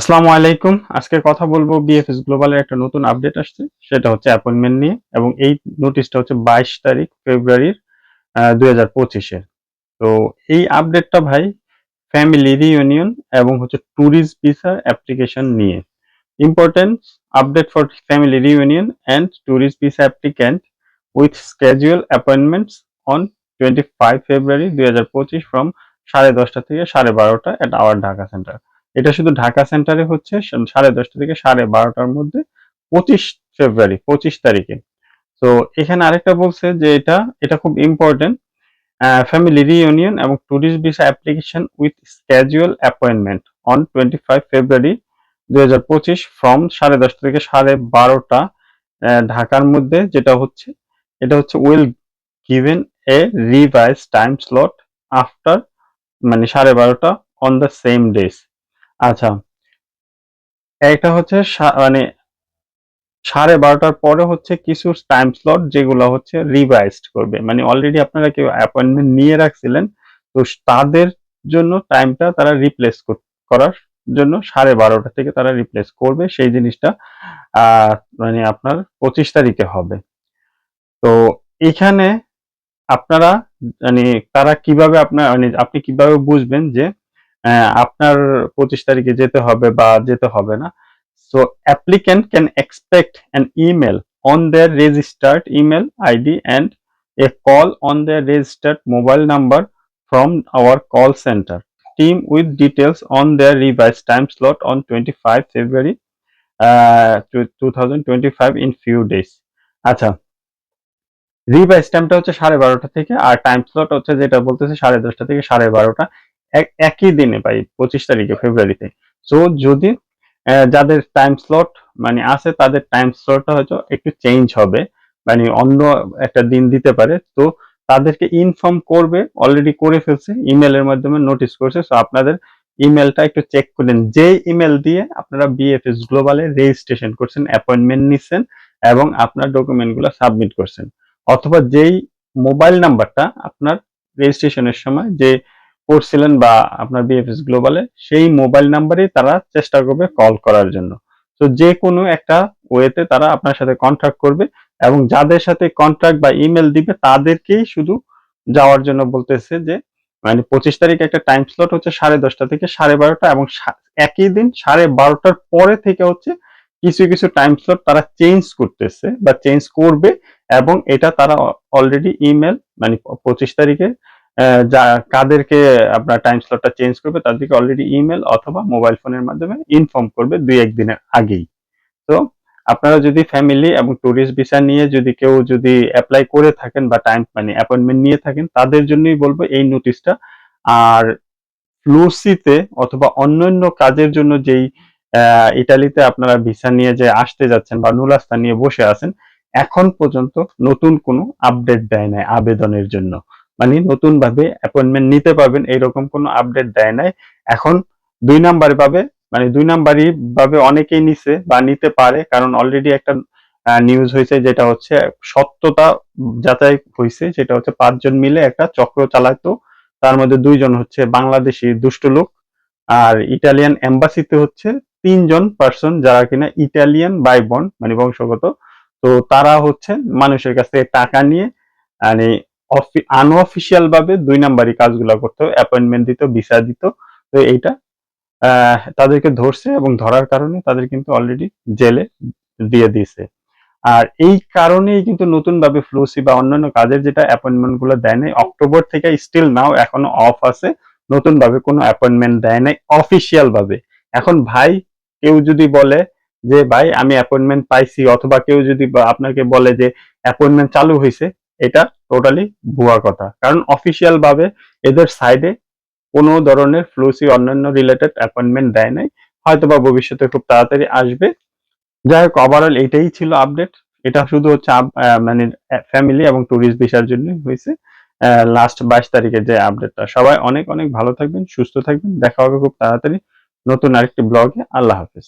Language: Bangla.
আসসালামু আলাইকুম। আজকে কথা বলব বিএফএস গ্লোবালের একটা নতুন আপডেট আসছে, সেটা হচ্ছে অ্যাপয়েন্টমেন্ট নিয়ে এবং এই নোটিশটা হচ্ছে বাইশ তারিখ ফেব্রুয়ারির দুই হাজার পঁচিশের তো এই আপডেটটা ভাই ফ্যামিলি রিইউনিয়ন এবং হচ্ছে ট্যুরিস্ট ভিসা অ্যাপ্লিকেশন নিয়ে। Important update for family reunion and tourist visa applicant with schedule appointments on twenty five February দুই হাজার পঁচিশ ফ্রম সাড়ে দশটা থেকে সাড়ে বারোটা অ্যাট আওয়ার ঢাকা সেন্টার এটা শুধু ঢাকা সেন্টারে হচ্ছে সাড়ে দশটা থেকে সাড়ে বারোটার মধ্যে পঁচিশ ফেব্রুয়ারি পঁচিশ তারিখে। তো এখানে আরেকটা বলছে যে এটা এটা খুব ইম্পর্টেন্ট ফ্যামিলি রিইউনিয়ন এবং tourist visa application with schedule appointment on twenty five February দুই হাজার পঁচিশ ফ্রম সাড়ে দশটা থেকে সাড়ে বারোটা ঢাকার মধ্যে যেটা হচ্ছে, এটা হচ্ছে will given a revise time slot after মানে সাড়ে বারোটা অন দ্য সেম ডেজ আচ্ছা। একটা হচ্ছে মানে সাড়ে বারোটার পরে হচ্ছে কিছু টাইম স্লট যেগুলো হচ্ছে রিভাইজড করবে। মানে অলরেডি আপনারা কেউ অ্যাপয়েন্টমেন্ট নিয়ে রাখছিলেন, তো তাদের জন্য টাইমটা তারা রিপ্লেস করার জন্য সাড়ে বারোটা থেকে তারা রিপ্লেস করবে সেই জিনিসটা মানে আপনার পঁচিশ তারিখে হবে। তো এখানে আপনারা মানে তারা কীভাবে আপনার মানে আপনি কীভাবে বুঝবেন যে আপনার পঁচিশ তারিখে যেতে হবে বা যেতে হবে না। So applicant can expect an email on their registered email ID and a call on their registered mobile number from our call center. Team with details on their revised time slot on 25 February uh, 2025 in few days. আচ্ছা রিভাইজ টাইমটা হচ্ছে সাড়ে বারোটা থেকে আর টাইম স্লট হচ্ছে যেটা বলতেছে সাড়ে দশটা থেকে সাড়ে বারোটা। একই দিনে পাই পঁচিশ তারিখে, ফেব্রুয়ারিতে। সো যদি যাদের টাইম স্লট মানে আছে, তাদের টাইম স্লটটা হয়তো একটু চেঞ্জ হবে। মানে অন্য একটা দিন দিতে পারে। তো, তাদেরকে ইনফর্ম করবে অলরেডি করে ফেলছে ইমেলের মাধ্যমে নোটিস করছে। সো আপনাদের ইমেলটা একটু চেক করেন যে ইমেল দিয়ে আপনারা বিএফএস গ্লোবালে রেজিস্ট্রেশন করছেন অ্যাপয়েন্টমেন্ট নিচ্ছেন, এবং আপনার ডকুমেন্টগুলো সাবমিট করছেন। অথবা যেই মোবাইল নাম্বারটা আপনার রেজিস্ট্রেশনের সময় যে করছিলেন বা আপনার বিএফএস গ্লোবালে সেই মোবাইল নাম্বারেই তারা চেষ্টা করবে কল করার জন্য। তো যে কোনো একটা ওয়েতে তারা আপনার সাথে কন্ট্যাক্ট করবে এবং যাদের সাথে কন্ট্রাক্ট বা ইমেল দিবে, তাদেরকেই শুধু যাওয়ার জন্য বলতেছে যে মানে পঁচিশ তারিখ একটা টাইম স্লট হচ্ছে সাড়ে দশটা থেকে সাড়ে বারোটা এবং একই দিন সাড়ে বারোটার পরে থেকে হচ্ছে কিছু কিছু টাইম স্লট তারা চেঞ্জ করতেছে বা চেঞ্জ করবে এবং এটা তারা অলরেডি ইমেল মানে পঁচিশ তারিখে যা কাদেরকে আপনার টাইম স্লটটা চেঞ্জ করবে তাদেরকে অলরেডি ইমেল অথবা মোবাইল ফোনের মাধ্যমে ইনফর্ম করবে দুই একদিনের আগেই। তো আপনারা যদি ফ্যামিলি এবং ট্যুরিস্ট ভিসা নিয়ে যদি কেউ যদি অ্যাপ্লাই করে থাকেন বা টাইম মানে অ্যাপয়েন্টমেন্ট নিয়ে থাকেন, তাদের জন্যই বলব এই নোটিশটা আর ফ্লুসিতে অথবা অন্যান্য কাজের জন্য যেই ইটালিতে আপনারা ভিসা নিয়ে যে আসতে যাচ্ছেন বা নুলাস্তা নিয়ে বসে আছেন, এখন পর্যন্ত নতুন কোনো আপডেট দেয় নাই আবেদনের জন্য। মানে নতুন ভাবে অ্যাপয়েন্টমেন্ট নিতে পারবেন, এইরকম কোনো আপডেট দেয় নাই। এখন দুই নাম্বার পাবে মানে দুই নাম্বারই ভাবে অনেকেই নিছে বা নিতে পারে, কারণ অলরেডি একটা নিউজ হয়েছে যেটা হচ্ছে সত্যতা যাচাই হয়েছে যেটা হচ্ছে পাঁচজন মিলে একটা চক্র চালাতো তার মধ্যে দুইজন হচ্ছে বাংলাদেশি দুষ্ট লোক, আর ইটালিয়ান এম্বাসিতে হচ্ছে তিনজন পার্সন যারা কিনা ইটালিয়ান বাই বন মানে বংশগত। তো তারা হচ্ছে মানুষের কাছ থেকে টাকা নিয়ে মানে আনঅফিসিয়াল ভাবে দুই নাম্বারই কাজগুলো করতো অ্যাপয়েন্টমেন্ট দিত ভিসা দিত তো এইটা তাদেরকে ধরছে এবং ধরার কারণে তাদের কিন্তু অলরেডি জেলে দিয়ে দিয়েছে। আর এই কারণেই কিন্তু নতুন ভাবে ফ্লুসি বা অন্যান্য কাজের যেটা অ্যাপয়েন্টমেন্টগুলো দেয় নাই অক্টোবর থেকে স্টিল নাও এখনও অফ আছে। নতুন ভাবে কোনো অ্যাপয়েন্টমেন্ট দেয় নাই অফিসিয়াল ভাবে। এখন ভাই, কেউ যদি বলে যে, ভাই, আমি অ্যাপয়েন্টমেন্ট পাইছি, অথবা কেউ যদি আপনাকে বলে যে অ্যাপয়েন্টমেন্ট চালু হয়েছে এটা টোটালি ভুয়া কথা। কারণ অফিসিয়াল ভাবে এদের সাইডে কোনো ধরনের ফ্লুসি অন্যান্য রিলেটেড অ্যাপয়েন্টমেন্ট দেয় নাই। হয়তো বা ভবিষ্যতে খুব তাড়াতাড়ি আসবে। যাই হোক ওভারঅল এটাই ছিল আপডেট এটা শুধু হচ্ছে মানে ফ্যামিলি এবং ট্যুরিস্ট ভিসার জন্য হয়েছে। লাস্ট বাইশ তারিখের যে আপডেটটা সবাই অনেক অনেক ভালো থাকবেন, সুস্থ থাকবেন। দেখা হবে খুব তাড়াতাড়ি নতুন আরেকটি ব্লগে আল্লাহ হাফিজ।